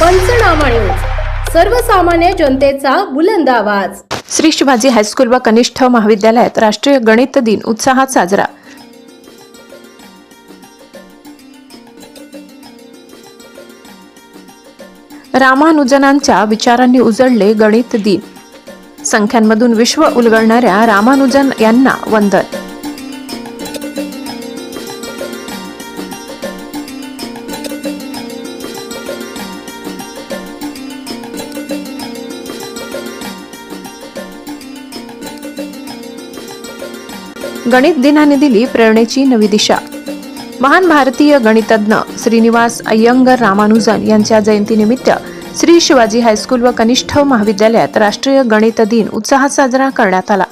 पंचनामा न्यूज. सर्वसामान्य जनतेचा बुलंद आवाज. श्री शिवाजी हायस्कूल व कनिष्ठ महाविद्यालयात राष्ट्रीय गणित दिन उत्साहात साजरा. रामानुजनांच्या विचारांनी उजळले गणित दिन. संख्यांमधून विश्व उलगडणाऱ्या रामानुजन यांना वंदन. गणित दिनाने दिली प्रेरणेची नवी दिशा. महान भारतीय गणितज्ञ श्रीनिवास अय्यंगर रामानुजन यांच्या जयंतीनिमित्त श्री शिवाजी हायस्कूल व कनिष्ठ महाविद्यालयात राष्ट्रीय गणित दिन उत्साहात साजरा करण्यात आला.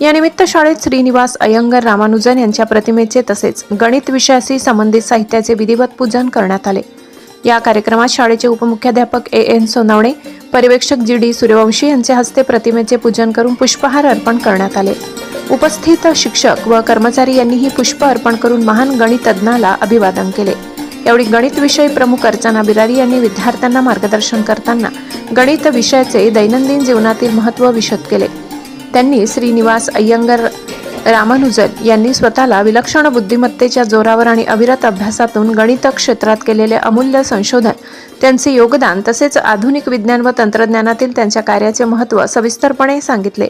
यानिमित्त शाळेत श्रीनिवास अय्यंगर रामानुजन यांच्या प्रतिमेचे तसेच गणित विषयाशी संबंधित साहित्याचे विधिवत पूजन करण्यात आले. या कार्यक्रमात शाळेचे उपमुख्याध्यापक ए एन सोनवणे पर्यवेक्षक जी डी सूर्यवंशी यांच्या हस्ते प्रतिमेचे पूजन करून पुष्पहार अर्पण करण्यात आले. उपस्थित शिक्षक व कर्मचारी यांनीही पुष्प अर्पण करून महान गणितज्ञाला अभिवादन केले. यावेळी गणित विषय प्रमुख अर्चना बिरारी यांनी विद्यार्थ्यांना मार्गदर्शन करताना गणित विषयाचे दैनंदिन जीवनातील महत्त्व विशद केले. त्यांनी श्रीनिवास अय्यंगर रामानुजन यांनी स्वतःला विलक्षण बुद्धिमत्तेच्या जोरावर आणि अविरत अभ्यासातून गणित क्षेत्रात केलेले अमूल्य संशोधन त्यांचे योगदान तसेच आधुनिक विज्ञान व तंत्रज्ञानातील त्यांच्या कार्याचे महत्त्व सविस्तरपणे सांगितले.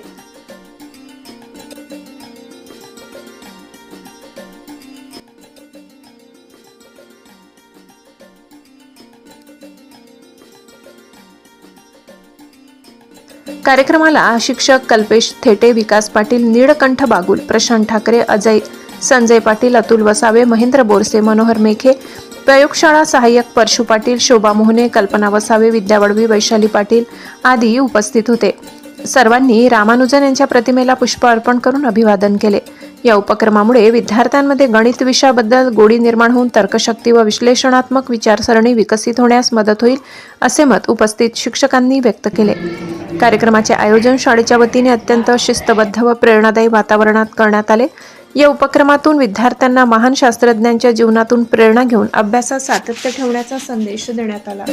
कार्यक्रमाला शिक्षक कल्पेश थेटे विकास पाटील नीळकंठ बागुल प्रशांत ठाकरे अजय संजय पाटील अतुल वसावे महेंद्र बोरसे मनोहर मेखे प्रयोगशाळा सहाय्यक परशु पाटील शोभा मोहने कल्पना वसावे विद्या वडवी वैशाली पाटील आदी उपस्थित होते. सर्वांनी रामानुजन यांच्या प्रतिमेला पुष्प अर्पण करून अभिवादन केले. या उपक्रमामुळे विद्यार्थ्यांमध्ये गणित विषयाबद्दल गोडी निर्माण होऊन तर्कशक्ती व विश्लेषणात्मक विचारसरणी विकसित होण्यास मदत होईल असे मत उपस्थित शिक्षकांनी व्यक्त केले. कार्यक्रमाचे आयोजन शाळेच्या वतीने अत्यंत शिस्तबद्ध व प्रेरणादायी वातावरणात करण्यात आले. या उपक्रमातून विद्यार्थ्यांना महान शास्त्रज्ञांच्या जीवनातून प्रेरणा घेऊन अभ्यासात सातत्य ठेवण्याचा संदेश देण्यात आला.